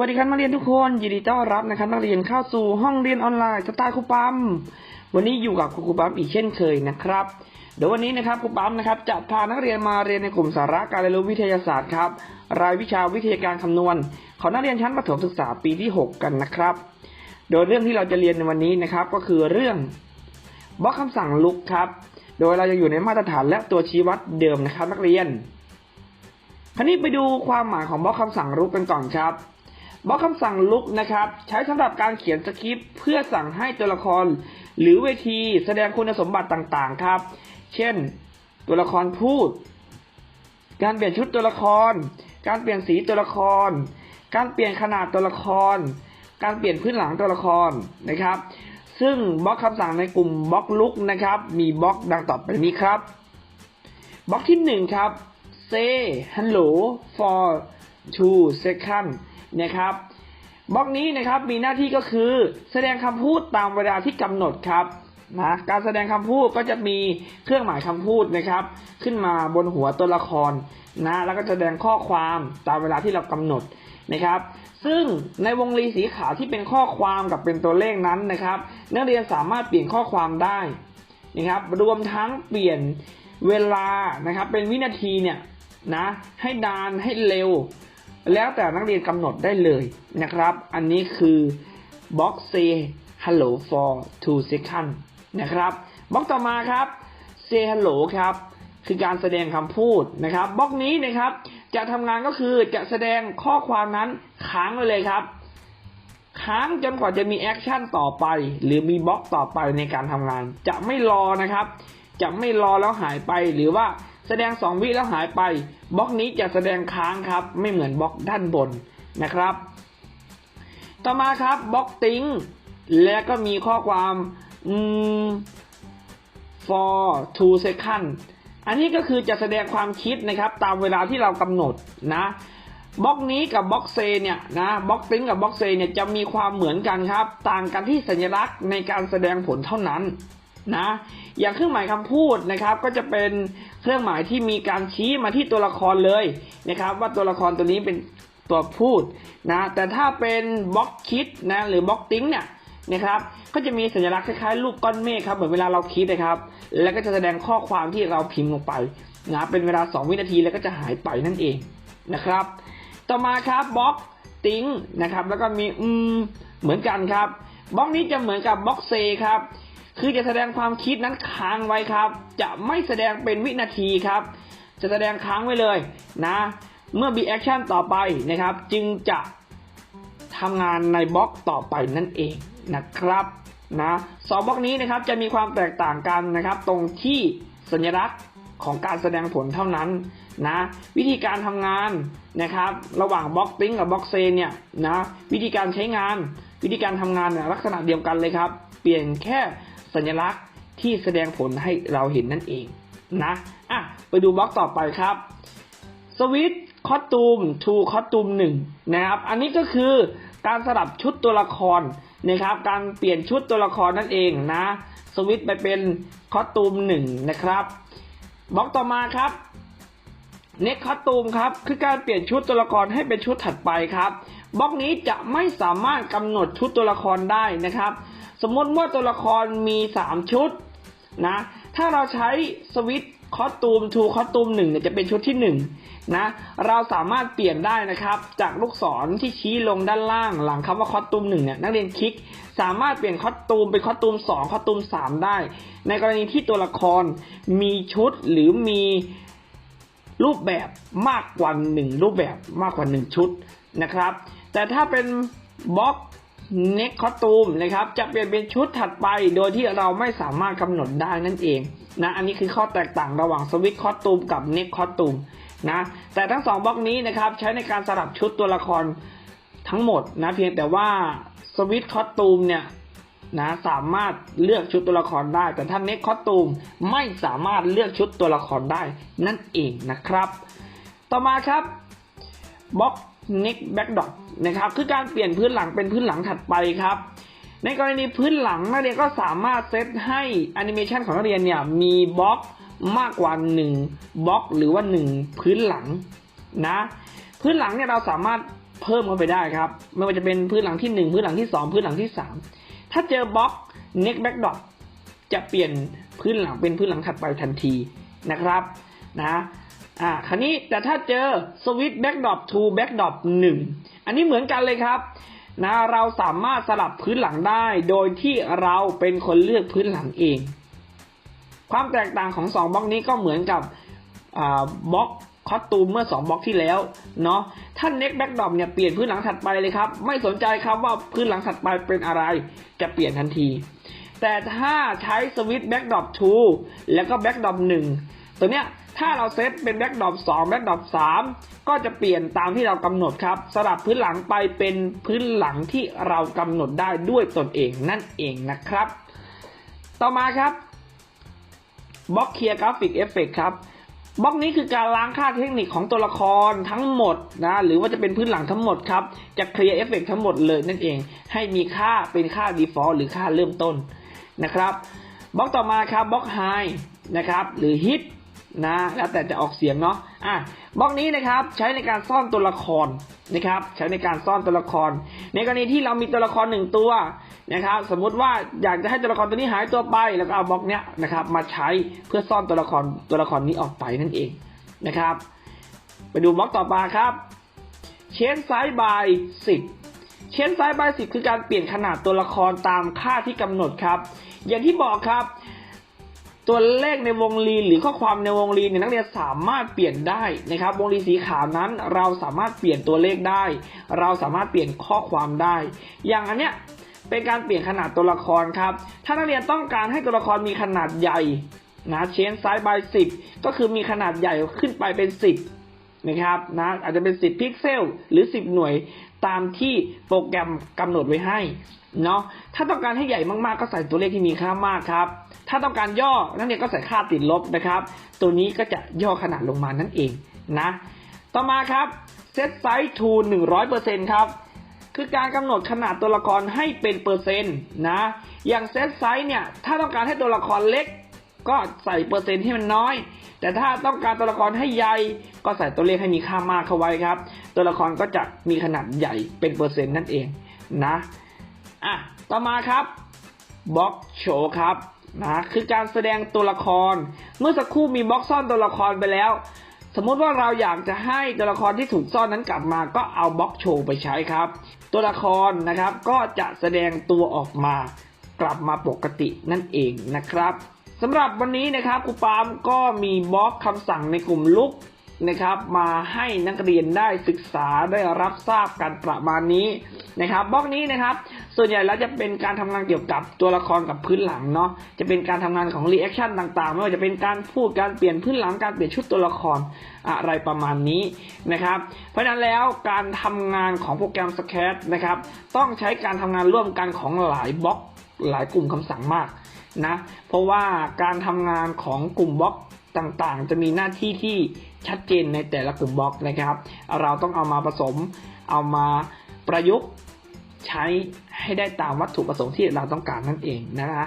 วัสดีครับนักเรียนทุกคนยินดีต้อนรับนะครับนักเรียนเข้าสู่ห้องเรียนออนไลน์สไตล์ครูปั๊มวันนี้อยู่กับครูปั๊มอีกเช่นเคยนะครับเดี๋ยววันนี้นะครับครูปั๊มนะครับจะพานักเรียนมาเรียนในกลุ่มสาระการเรียนรู้วิทยาศาสตร์ครับรายวิชาวิทยาการคำนวณ ของนักเรียนชั้นประถมศึกษาปีที่ 6 กันนะครับ โดยเรื่องที่เราจะเรียนในวันนี้นะครับก็คือเรื่องบล็อกคำสั่งลุกครับโดยเราจะอยู่ในมาตรฐานและตัวชี้วัดเดิมนะครับนักเรียน คราวนี้ไปดูความหมายของบล็อกคำสั่งลุกกันก่อนครับ บล็อกคำสั่งลุกนะครับ ใช้สำหรับการเขียนสคริปต์เพื่อสั่งให้ตัวละคร หรือเวทีแสดงคุณสมบัติต่างๆ ครับ เช่น ตัวละครพูด การเปลี่ยนชุดตัวละคร การเปลี่ยนสีตัวละคร การเปลี่ยนขนาดตัวละคร การเปลี่ยนพื้นหลังตัวละครนะครับ ซึ่งบล็อกคำสั่งในกลุ่มบล็อกลุกนะครับ มีบล็อกดังต่อไปนี้ครับบล็อกที่หนึ่งครับ say hello for two second นะครับบล็อกนี้นะครับมีหน้าที่ก็คือแสดงคำพูดตามเวลาที่กำหนดครับนะการแสดงคำพูดก็จะมีเครื่องหมายคำพูดนะครับ ขึ้นมาบนหัวตัวละครนะแล้วก็แสดงข้อความตามเวลาที่เรากำหนดนะครับ ซึ่งในวงรีสีขาวที่เป็นข้อความกับเป็นตัวเลขนั้นนะครับ นักเรียนสามารถเปลี่ยนข้อความได้นะครับ รวมทั้งเปลี่ยนเวลานะครับ เป็นวินาทีเนี่ยนะให้นานให้เร็ว แล้วแต่นักเรียนกำหนดได้เลยนะครับ อันนี้คือ box say hello for two second นะครับบล็อกต่อมาครับ say hello ครับ คือการแสดงคำพูดนะครับบล็อกนี้นะครับ จะทำงานก็คือจะแสดงข้อความนั้นค้างไว้เลยครับ ค้างจนกว่าจะมีแอคชั่นต่อไป หรือมีบล็อกต่อไปในการทำงาน จะไม่รอนะครับ จะไม่รอแล้วหายไปหรือว่า แสดงสองวิแล้วหายไปบล็อกนี้จะแสดงค้างครับ ไม่เหมือนบล็อกด้านบนนะครับ ต่อมาครับบล็อกติ้งและก็มีข้อความอืม for two second อันนี้ก็คือจะแสดงความคิดนะครับ ตามเวลาที่เรากำหนดนะบล็อกนี้กับบล็อกเซเนี่ยนะบล็อกติ้งกับบล็อกเซเนี่ยจะมีความเหมือนกันครับ ต่างกันที่สัญลักษณ์ในการแสดงผลเท่านั้นนะ อย่างเครื่องหมายคำพูดนะครับ ก็จะเป็นเครื่องหมายที่มีการชี้มาที่ตัวละครเลยนะครับ ว่าตัวละครตัวนี้เป็นตัวพูดนะแต่ถ้าเป็นบล็อกคิดนะหรือบล็อกติ้งเนี่ยนะครับก็จะมีสัญลักษณ์คล้ายๆรูปก้อนเมฆครับเหมือนเวลาเราคิดนะครับ แล้วก็จะแสดงข้อความที่เราพิมพ์ลงไปนะเป็นเวลา 2 วินาทีแล้วก็จะหายไปนั่นเองนะครับ ต่อมาครับบล็อกติ้งนะครับแล้วก็มีอืมเหมือนกันครับบล็อกนี้จะเหมือนกับบล็อกเซครับ คือจะแสดงความคิดนั้นค้างไว้ครับ จะไม่แสดงเป็นวินาทีครับ จะแสดงค้างไว้เลยนะ เมื่อมีแอคชั่นต่อไปนะครับ จึงจะทำงานในบล็อกต่อไปนั่นเองนะครับนะสองบล็อกนี้นะครับจะมีความแตกต่างกันนะครับ ตรงที่สัญลักษณ์ของการแสดงผลเท่านั้นนะวิธีการทำงานนะครับ ระหว่างบล็อกติ้งกับบล็อกเซนเนี่ยนะวิธีการใช้งาน วิธีการทำงานเนี่ยลักษณะเดียวกันเลยครับ เปลี่ยนแค่ สัญลักษณ์ที่แสดงผลให้เราเห็นนั่นเองนะอะไปดูบล็อกต่อไปครับสวิตคอสตูมทูคอสตูมหนึ่งนะครับอันนี้ก็คือการสลับชุดตัวละครนะครับ การเปลี่ยนชุดตัวละครนั่นเองนะ สวิตไปเป็นคอสตูมหนึ่งนะครับบล็อกต่อมาครับเน็กคอสตูมครับคือการเปลี่ยนชุดตัวละครให้เป็นชุดถัดไปครับบล็อกนี้จะไม่สามารถกำหนดชุดตัวละครได้นะครับ สมมติว่าตัวละครมีสามชุดนะถ้าเราใช้สวิตคอสตูมทูคอสตูมหนึ่งเนี่ยจะเป็นชุดที่หนึ่งนะเราสามารถเปลี่ยนได้นะครับ จากลูกศรที่ชี้ลงด้านล่าง หลังคำว่าคอสตูมหนึ่งเนี่ยนักเรียนคลิก สามารถเปลี่ยนคอสตูมเป็นคอสตูมสองคอสตูมสามได้ ในกรณีที่ตัวละครมีชุดหรือมีรูปแบบมากกว่าหนึ่งรูปแบบมากกว่าหนึ่งชุดนะครับ แต่ถ้าเป็นบล็อก เน็กคอตูมนะครับจะเปลี่ยนเป็นชุดถัดไปโดยที่เราไม่สามารถกำหนดได้นั่นเองนะอันนี้คือข้อแตกต่างระหว่างสวิตคอตูมกับเน็กคอตูมนะแต่ทั้งสองบล็อกนี้นะครับใช้ในการสลับชุดตัวละครทั้งหมดนะเพียงแต่ว่าสวิตคอตูมเนี่ยนะสามารถเลือกชุดตัวละครได้ แต่ถ้าเน็กคอตูมไม่สามารถเลือกชุดตัวละครได้นั่นเองนะครับ ต่อมาครับบล็อก next backdrop นะครับคือการเปลี่ยนพื้นหลังเป็นพื้นหลังถัดไปครับ ในกรณีพื้นหลังนักเรียนก็สามารถเซตให้แอนิเมชันของนักเรียนเนี่ยมีบล็อกมากกว่า 1บล็อกหรือว่า 1 พื้นหลังนะพื้นหลังเนี่ยเราสามารถเพิ่มเข้าไปได้ครับ ไม่ว่าจะเป็นพื้นหลังที่หนึ่งพื้นหลังที่สองพื้นหลังที่สามถ้าเจอบล็อก next backdrop จะเปลี่ยนพื้นหลังเป็นพื้นหลังถัดไปทันทีนะครับนะ อ่าคราวนี้แต่ถ้าเจอ switch backdrop to backdrop 1อันนี้เหมือนกันเลยครับนะเราสามารถสลับพื้นหลังได้ โดยที่เราเป็นคนเลือกพื้นหลังเอง ความแตกต่างของสองบล็อกนี้ก็เหมือนกับบล็อกคอสตูมเมื่อสองบล็อกที่แล้วเนาะถ้า next backdrop เนี่ยเปลี่ยนพื้นหลังถัดไปเลยครับ ไม่สนใจครับว่าพื้นหลังถัดไปเป็นอะไรจะเปลี่ยนทันที แต่ถ้าใช้สวิตช์ backdrop 2แล้วก็ backdrop 1 ตัวเนี้ยถ้าเราเซตเป็น backdrop 2 backdrop 3ก็จะเปลี่ยนตามที่เรากำหนดครับสลับพื้นหลังไปเป็นพื้นหลังที่เรากำหนดได้ด้วยตนเองนั่นเองนะครับ ต่อมาครับบล็อกเคลียร์กราฟิกเอฟเฟกครับบล็อกนี้คือการล้างค่าเทคนิคของตัวละครทั้งหมดนะหรือว่าจะเป็นพื้นหลังทั้งหมดครับจะเคลียร์เอฟเฟกทั้งหมดเลยนั่นเอง ให้มีค่าเป็นค่า default หรือค่าเริ่มต้นนะครับบล็อกต่อมาครับบล็อกไฮนะครับหรือฮิต นะแล้วแต่จะออกเสียงเนาะอะบล็อกนี้นะครับใช้ในการซ่อนตัวละครนะครับ ใช้ในการซ่อนตัวละคร ในกรณีที่เรามีตัวละครหนึ่งตัวนะครับสมมุติว่าอยากจะให้ตัวละครตัวนี้หายตัวไปแล้วก็เอาบล็อกเนี้ยนะครับมาใช้เพื่อซ่อนตัวละครตัวละครนี้ออกไปนั่นเองนะครับ ไปดูบล็อกต่อมาครับเชนไซส์บายสิบเชนไซส์บายสิบคือการเปลี่ยนขนาดตัวละครตามค่าที่กำหนดครับ อย่างที่บอกครับ ตัวเลขในวงรีหรือข้อความในวงรีเนี่ยนักเรียนสามารถเปลี่ยนได้นะครับ วงรีสีขาวนั้นเราสามารถเปลี่ยนตัวเลขได้ เราสามารถเปลี่ยนข้อความได้ อย่างอันเนี้ยเป็นการเปลี่ยนขนาดตัวละครครับ ถ้านักเรียนต้องการให้ตัวละครมีขนาดใหญ่นะเชนไซส์บายสิบก็คือมีขนาดใหญ่ขึ้นไปเป็นสิบนะครับนะอาจจะเป็น 10 พิกเซล หรือ 10 หน่วยตามที่โปรแกรมกำหนดไว้ให้เนาะถ้าต้องการให้ใหญ่มากๆ ก็ใส่ตัวเลขที่มีค่ามากครับ ถ้าต้องการย่อนั่นเองก็ใส่ค่าติดลบนะครับ ตัวนี้ก็จะย่อขนาดลงมานั่นเองนะ ต่อมาครับเซตไซส์ to 100%ครับคือการกำหนดขนาดตัวละครให้เป็นเปอร์เซ็นต์นะ อย่างเซตไซส์เนี่ย ถ้าต้องการให้ตัวละครเล็ก ก็ใส่เปอร์เซ็นต์ที่มันน้อย แต่ถ้าต้องการตัวละครให้ใหญ่ก็ใส่ตัวเลขให้มีค่ามากเข้าไว้ครับ ตัวละครก็จะมีขนาดใหญ่เป็นเปอร์เซ็นต์นั่นเองนะ อะต่อมาครับบล็อกโชว์ครับนะคือการแสดงตัวละคร เมื่อสักครู่มีบล็อกซ่อนตัวละครไปแล้ว สมมุติว่าเราอยากจะให้ตัวละครที่ถูกซ่อนนั้นกลับมา ก็เอาบล็อกโชว์ไปใช้ครับ ตัวละครนะครับก็จะแสดงตัวออกมา กลับมาปกตินั่นเองนะครับสำหรับวันนี้นะครับครูปาล์มก็มีบล็อกคำสั่งในกลุ่มลุก นะครับมาให้นักเรียนได้ศึกษาได้รับทราบกันประมาณนี้นะครับบล็อกนี้นะครับ ส่วนใหญ่แล้วจะเป็นการทำงานเกี่ยวกับตัวละครกับพื้นหลังเนาะจะเป็นการทำงานของรีแอคชั่นต่างๆ ไม่ว่าจะเป็นการพูดการเปลี่ยนพื้นหลังการเปลี่ยนชุดตัวละครอะไรประมาณนี้นะครับ เพราะฉะนั้นแล้วการทำงานของโปรแกรมสแคตนะครับต้องใช้การทำงานร่วมกันของหลายบล็อกหลายกลุ่มคำสั่งมากนะเพราะว่าการทำงานของกลุ่มบล็อกต่างๆ จะมีหน้าที่ที่ ชัดเจนในแต่ละกลุ่มบล็อกนะครับ เราต้องเอามาผสม เอามาประยุกต์ใช้ให้ได้ตามวัตถุประสงค์ที่เราต้องการนั่นเองนะคะ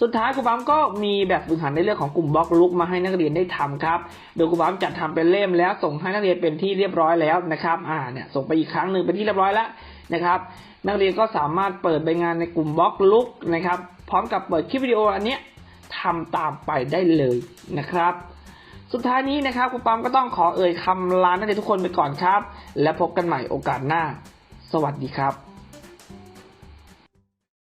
สุดท้ายครูบัมก็มีแบบฝึกหัดในเรื่องของกลุ่มบล็อกลุกมาให้นักเรียนได้ทำครับ โดยครูบัมจัดทำเป็นเล่มแล้ว ส่งให้นักเรียนเป็นที่เรียบร้อยแล้วนะครับ อ่าเนี่ยส่งไปอีกครั้งหนึ่งเป็นที่เรียบร้อยแล้วนะครับ นักเรียนก็สามารถเปิดใบงานในกลุ่มบล็อกลุกนะครับ พร้อมกับเปิดคลิปวิดีโออันเนี้ยทำตามไปได้เลยนะครับ สุดท้ายนี้นะครับครูปั๊มก็ต้องขอเอ่ยคำลานักเรียนทุกคนไปก่อนครับ และพบกันใหม่โอกาสหน้า สวัสดีครับ